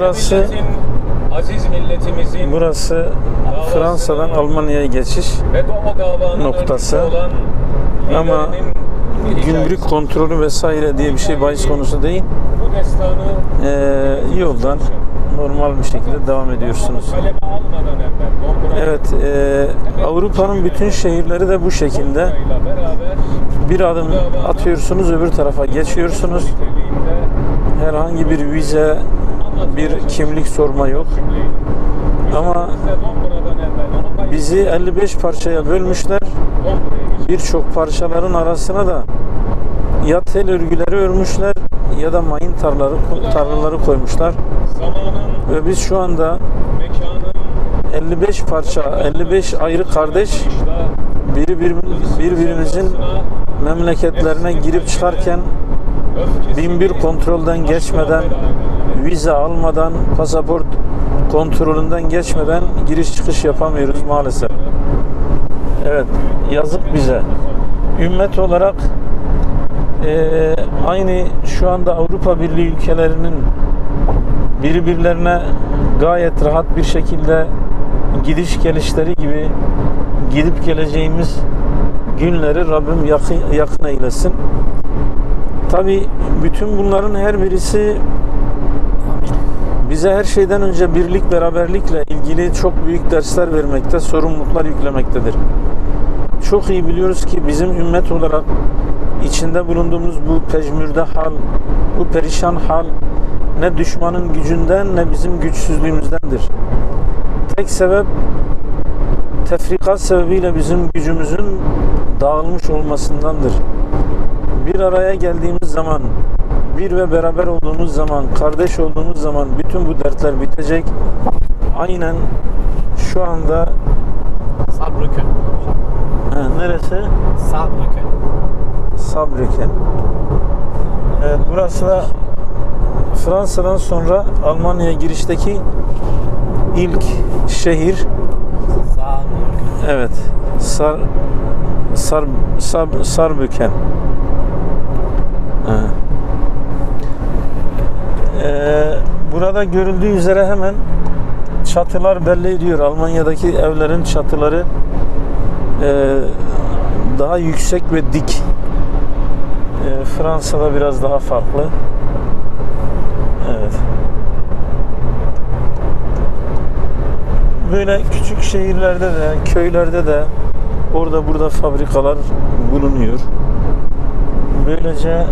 Burası- aziz milletimizin Burası Fransa'dan Almanya'ya geçiş. noktası. Ama Gümrük kontrolü vesaire diye bir şey bahis konusu değil. Ee, yoldan normal bir şekilde devam ediyorsunuz. Evet, e, Avrupa'nın bütün şehirleri de bu şekilde. Bir adım atıyorsunuz, öbür tarafa geçiyorsunuz. Herhangi bir vize, bir kimlik sorma yok. Ama bizi 55 parçaya bölmüşler. Birçok parçaların arasına da ya tel örgüleri örmüşler ya da mayın tarlaları, tarlaları koymuşlar. Ve biz şu anda mekanın 55 parça, 55 ayrı kardeş biri bir, birbirimizin memleketlerine girip çıkarken bin bir kontrolden geçmeden, vize almadan, pasaport kontrolünden geçmeden giriş çıkış yapamıyoruz maalesef. Evet, yazık bize. Ümmet olarak eee, aynı şu anda Avrupa Birliği ülkelerinin birbirlerine gayet rahat bir şekilde gidiş gelişleri gibi gidip geleceğimiz günleri Rabbim yakın, yakın eylesin. Tabi bütün bunların her birisi bize her şeyden önce birlik beraberlikle ilgili çok büyük dersler vermekte, sorumluluklar yüklemektedir. Çok iyi biliyoruz ki bizim ümmet olarak içinde bulunduğumuz bu pejmürde hal, bu perişan hal ne düşmanın gücünden ne bizim güçsüzlüğümüzdendir. Tek sebep tefrikat sebebiyle bizim gücümüzün dağılmış olmasındandır. Bir araya geldiğimiz zaman, bir ve beraber olduğumuz zaman, kardeş olduğumuz zaman bütün bu dertler bitecek. Aynen şu anda Saarbrücken. ha, neresi? Saarbrücken. Sabrüken. Evet, burası da Fransa'dan sonra Almanya'ya girişteki ilk şehir. Saarbrücken. Evet. Sar Sar Sar Sarbüken. Ee, burada görüldüğü üzere hemen çatılar belli ediyor. Almanya'daki evlerin çatıları e, daha yüksek ve dik. E, Fransa'da biraz daha farklı. Evet. Böyle küçük şehirlerde de, köylerde de orada burada fabrikalar bulunuyor. Böylece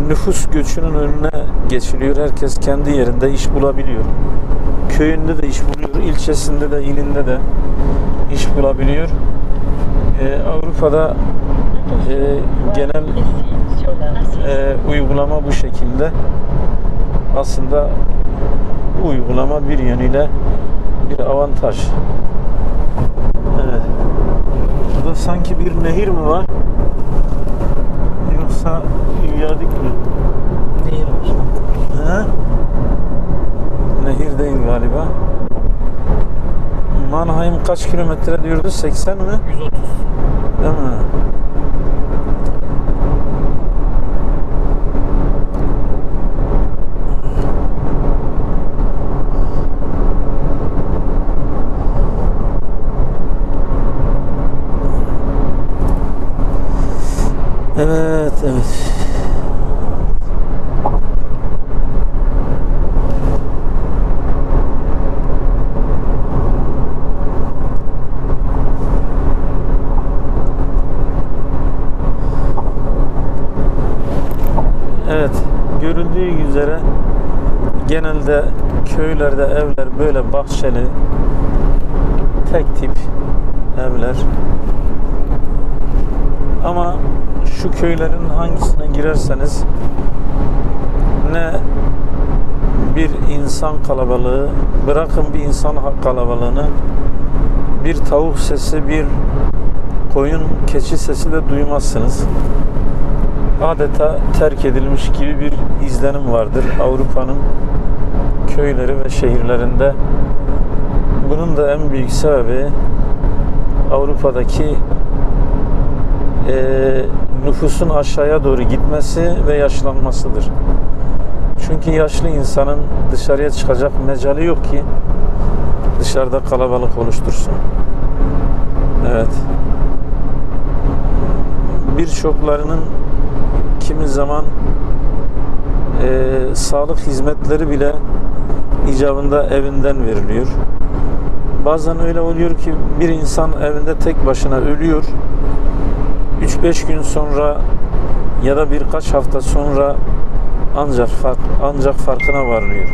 nüfus göçünün önüne geçiliyor. Herkes kendi yerinde iş bulabiliyor. Köyünde de iş buluyor, ilçesinde de, ilinde de iş bulabiliyor. E, Avrupa'da e, genel e, uygulama bu şekilde. Aslında bu uygulama bir yönüyle bir avantaj. Evet. Burada sanki bir nehir mi var? Viyadik mi? Nehir var. He? Nehir değil galiba. Mannheim kaç kilometre diyordu? 80 mi? 130. Değil mi? Evet, evet. Evet, görüldüğü üzere genelde köylerde evler böyle bahçeli, tek tip evler. Ama şu köylerin hangisine girerseniz ne bir insan kalabalığı, bırakın bir insan kalabalığını, bir tavuk sesi, bir koyun, keçi sesi de duymazsınız adeta terk edilmiş gibi bir izlenim vardır Avrupa'nın köyleri ve şehirlerinde. Bunun da en büyük sebebi Avrupa'daki eee, nüfusun aşağıya doğru gitmesi ve yaşlanmasıdır. Çünkü yaşlı insanın dışarıya çıkacak mecali yok ki dışarıda kalabalık oluştursun. Evet. Birçoklarının kimi zaman e, sağlık hizmetleri bile icabında evinden veriliyor. Bazen öyle oluyor ki bir insan evinde tek başına ölüyor. 3-5 gün sonra ya da birkaç hafta sonra ancak fark, ancak farkına varılıyor.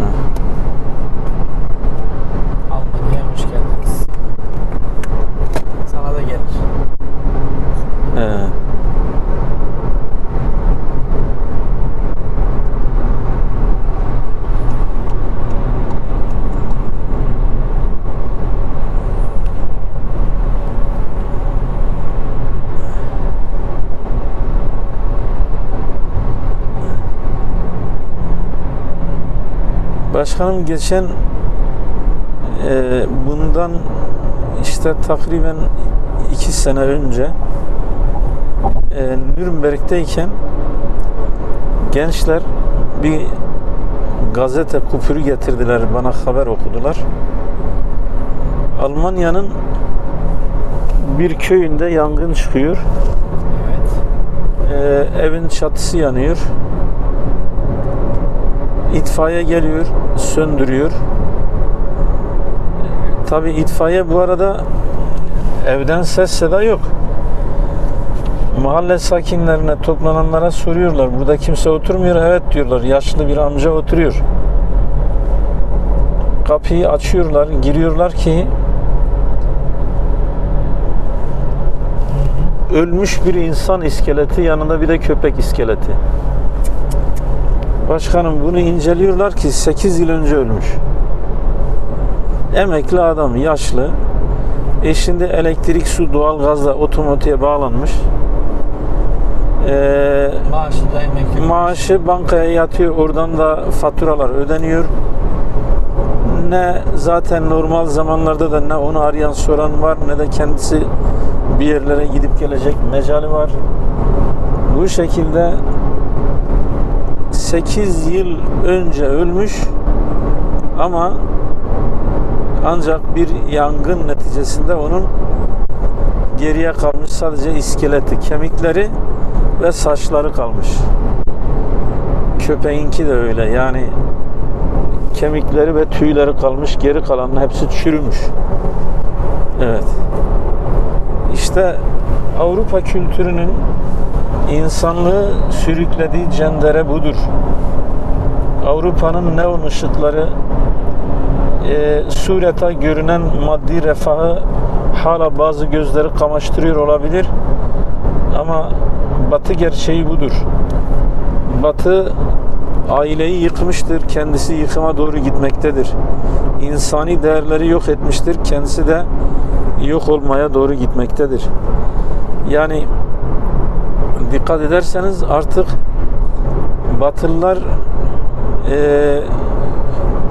Ha. Almanya'ya hoş geldiniz. Sana da gelir. Ee, Başkanım geçen e, bundan işte takriben iki sene önce e, Nürnberg'teyken gençler bir gazete kupürü getirdiler bana haber okudular. Almanya'nın bir köyünde yangın çıkıyor. Evet. Ee, evin çatısı yanıyor. İtfaiye geliyor, söndürüyor. Tabi itfaiye bu arada evden ses seda yok. Mahalle sakinlerine, toplananlara soruyorlar. Burada kimse oturmuyor. Evet diyorlar. Yaşlı bir amca oturuyor. Kapıyı açıyorlar, giriyorlar ki ölmüş bir insan iskeleti yanında bir de köpek iskeleti. Başkanım bunu inceliyorlar ki 8 yıl önce ölmüş. Emekli adam, yaşlı. Eşinde elektrik, su, doğalgazla otomatiğe bağlanmış. Ee, Maaşı da emekli. maaşı bankaya yatıyor. Oradan da faturalar ödeniyor. Ne zaten normal zamanlarda da ne onu arayan soran var ne de kendisi bir yerlere gidip gelecek mecali var. Bu şekilde 8 yıl önce ölmüş ama ancak bir yangın neticesinde onun geriye kalmış sadece iskeleti, kemikleri ve saçları kalmış. Köpeğinki de öyle. Yani kemikleri ve tüyleri kalmış, geri kalanın hepsi çürümüş. Evet. İşte Avrupa kültürünün insanlığı sürüklediği cendere budur. Avrupa'nın neon ışıkları e, sureta görünen maddi refahı hala bazı gözleri kamaştırıyor olabilir. Ama Batı gerçeği budur. Batı aileyi yıkmıştır, kendisi yıkıma doğru gitmektedir. İnsani değerleri yok etmiştir, kendisi de yok olmaya doğru gitmektedir. Yani dikkat ederseniz artık Batılılar eee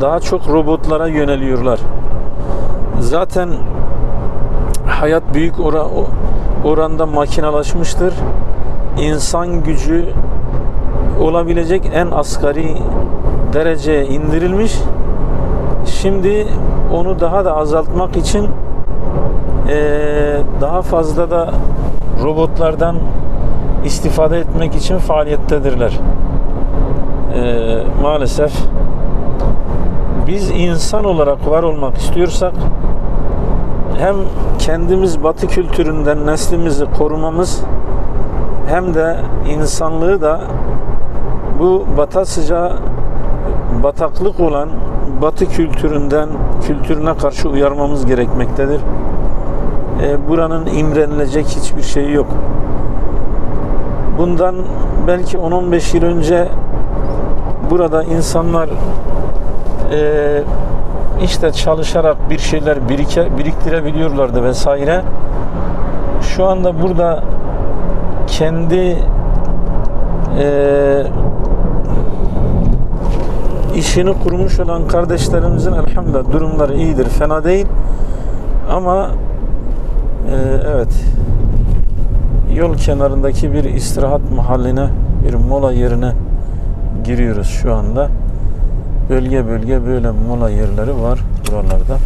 daha çok robotlara yöneliyorlar. Zaten hayat büyük ora, oranda makinalaşmıştır. İnsan gücü olabilecek en asgari dereceye indirilmiş. Şimdi onu daha da azaltmak için eee, daha fazla da robotlardan istifade etmek için faaliyettedirler. Eee, maalesef biz insan olarak var olmak istiyorsak hem kendimiz batı kültüründen neslimizi korumamız hem de insanlığı da bu batasıca bataklık olan batı kültüründen kültürüne karşı uyarmamız gerekmektedir. E, buranın imrenilecek hiçbir şeyi yok. Bundan belki 10-15 yıl önce burada insanlar e, işte çalışarak bir şeyler birike, biriktirebiliyorlardı vesaire. Şu anda burada kendi e, işini kurmuş olan kardeşlerimizin elhamdülillah durumları iyidir, fena değil. Ama e, evet yol kenarındaki bir istirahat mahalline, bir mola yerine giriyoruz şu anda. Bölge bölge böyle mola yerleri var buralarda.